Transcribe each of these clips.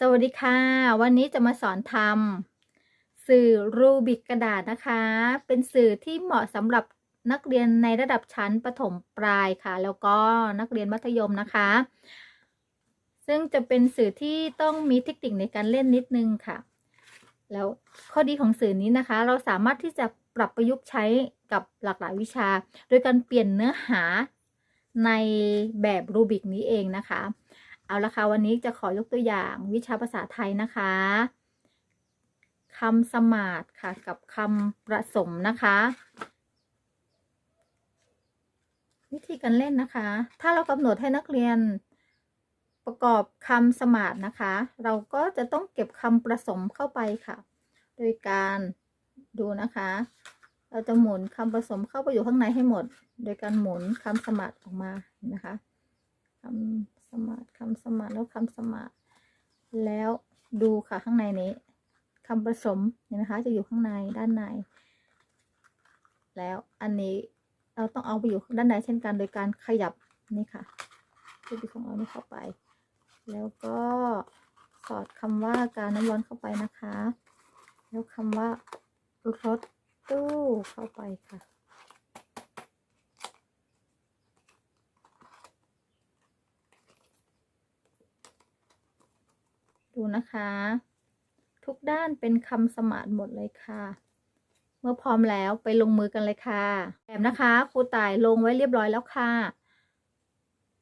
สวัสดีค่ะ วันนี้จะมาสอนทำสื่อรูบิกกระดาษนะคะ เป็นสื่อที่เหมาะสำหรับนักเรียนในระดับชั้นประถมปลายค่ะ แล้วก็นักเรียนมัธยมนะคะ ซึ่งจะเป็นสื่อที่ต้องมีเทคนิคในการเล่นนิดนึงค่ะ แล้วข้อดีของสื่อนี้นะคะ เราสามารถที่จะปรับประยุกต์ใช้กับหลากหลายวิชา โดยการเปลี่ยนเนื้อหา ในแบบรูบิกนี้เองนะคะ เอาละค่ะวันนี้จะขอยกตัวอย่างวิชาภาษาไทยนะคะคำสมาร์ทค่ะกับคำประสมนะคะ วิธีการเล่นนะคะ ถ้าเรากำหนดให้นักเรียนประกอบคำสมาร์ทนะคะ เราก็จะต้องเก็บคำประสมเข้าไปค่ะ โดยการดูนะคะ เราจะหมุนคำผสมเข้าไปอยู่ข้างในให้หมด โดยการหมุนคำสมาร์ออกมานะคะคำสมาร์คำสมาร์แล้วคำสมาร์แล้วดูค่ะข้างในนี้คำผสมเห็นไหมคะจะอยู่ข้างในด้านใน แล้วอันนี้เราต้องเอาไปอยู่ด้านในเช่นกันโดยการขยับนี่ค่ะรูปของเรานี่เข้าไป แล้วก็สอดคำว่าการน้ำร้อนเข้าไปนะคะ แล้วคำว่ารถ ตู้เข้าไปค่ะ ดูนะคะ ทุกด้านเป็นคำสมานหมดเลยค่ะ เมื่อพร้อมแล้วไปลงมือกันเลยค่ะแบบนะคะครูต่ายลงไว้เรียบร้อยแล้วค่ะ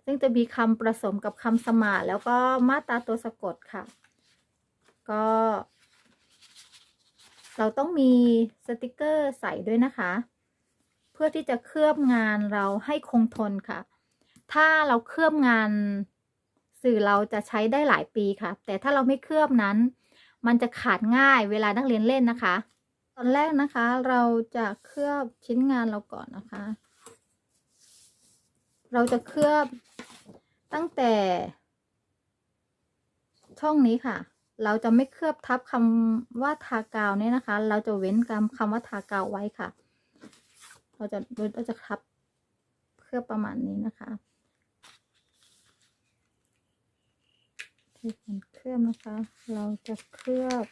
ซึ่งจะมีคำผสมกับคำสมานแล้วก็มาตราตัวสะกดค่ะ ก็ เราต้องมีสติกเกอร์ใส่ด้วยนะคะ เพื่อที่จะเคลือบงานเราให้คงทนค่ะ ถ้าเราเคลือบงานสื่อเราจะใช้ได้หลายปีค่ะ แต่ถ้าเราไม่เคลือบนั้น มันจะขาดง่ายเวลานักเรียนเล่นนะคะ ตอนแรกนะคะเราจะเคลือบชิ้นงานเราก่อนนะคะ เราจะเคลือบตั้งแต่ช่องนี้ค่ะ เราจะไม่เคลือบทับคำว่าทากาวเนี่ยนะคะ เราจะเว้นคำคำว่าทากาวไว้ค่ะ เราจะเราจะทับเคลือบประมาณนี้นะคะที่เป็นเคลือบนะคะ เราจะเคลือบ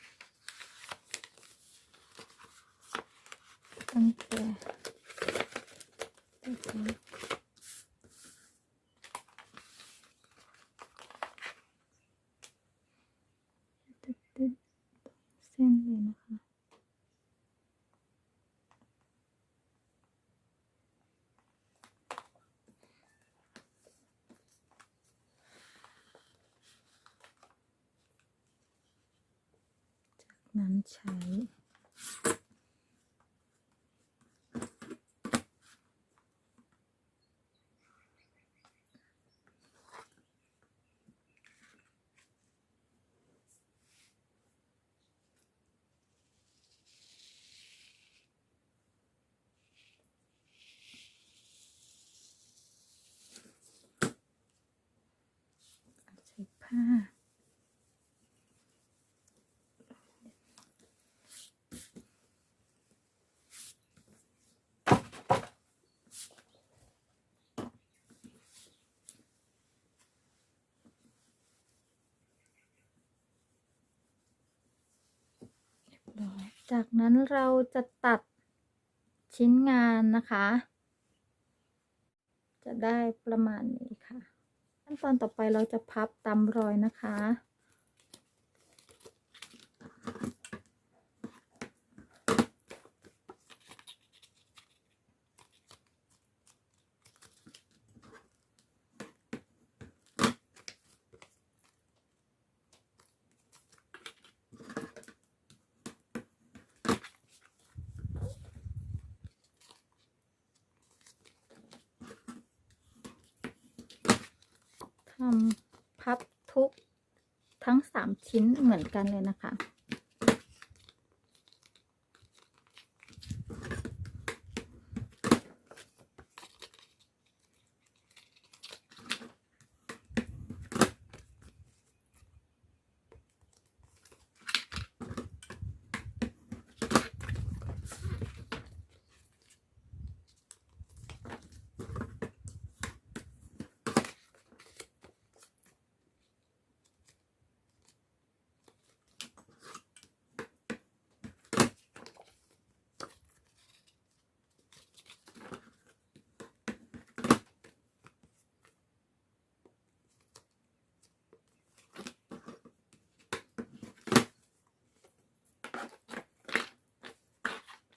ตั้งแต่ตั้งแต่ดๆเส้นเลยนะคะจากนั้นใช้ ใช้ผ้าเรียบร้อยจากนั้นเราจะตัดชิ้นงานนะคะ จะได้ประมาณนี้ ขั้นตอนต่อไปเราจะพับตามรอยนะคะ ทำพับทุกทั้งสามชิ้นเหมือนกันเลยนะคะ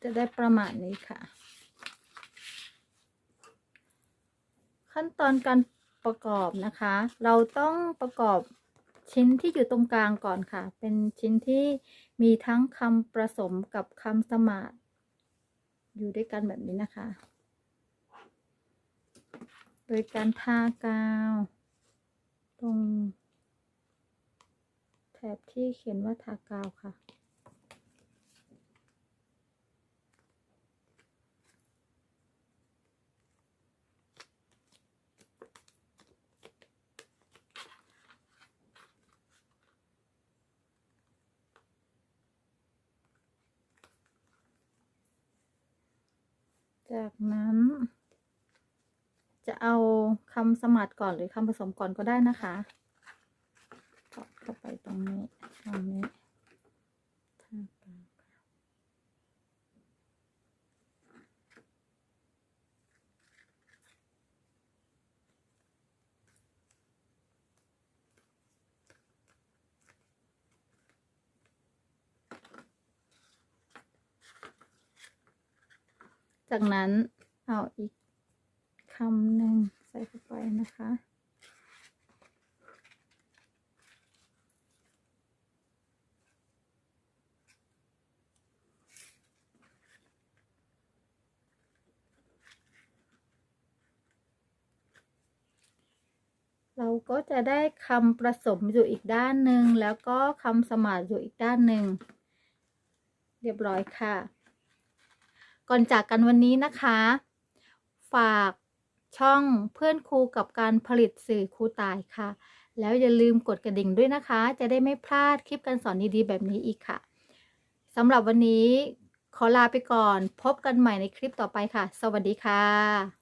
จะได้ประมาณนี้ค่ะ ขั้นตอนการประกอบนะคะ เราต้องประกอบชิ้นที่อยู่ตรงกลางก่อนค่ะ เป็นชิ้นที่มีทั้งคำผสมกับคำสมาธิอยู่ด้วยกันแบบนี้นะคะ โดยการทากาว ตรง แถบที่เขียนว่าทากาวค่ะ จากนั้น จะเอาคำสมัดก่อนหรือคำผสมก่อนก็ได้นะคะกดเข้าไปตรงนี้ตรงนี้ทางกลางค่ะ จากนั้นเอาอีกคำหนึ่งใส่เข้าไปนะคะ เราก็จะได้คำผสมอยู่อีกด้านหนึ่งแล้วก็คำสมาธิอยู่อีกด้านหนึ่งเรียบร้อยค่ะ ก่อนจากกันวันนี้นะคะ ฝากช่องเพื่อนครูกับการผลิตสื่อครูตายค่ะ แล้วอย่าลืมกดกระดิ่งด้วยนะคะ จะได้ไม่พลาดคลิปการสอนดีๆแบบนี้อีกค่ะสำหรับวันนี้ขอลาไปก่อน พบกันใหม่ในคลิปต่อไปค่ะ สวัสดีค่ะ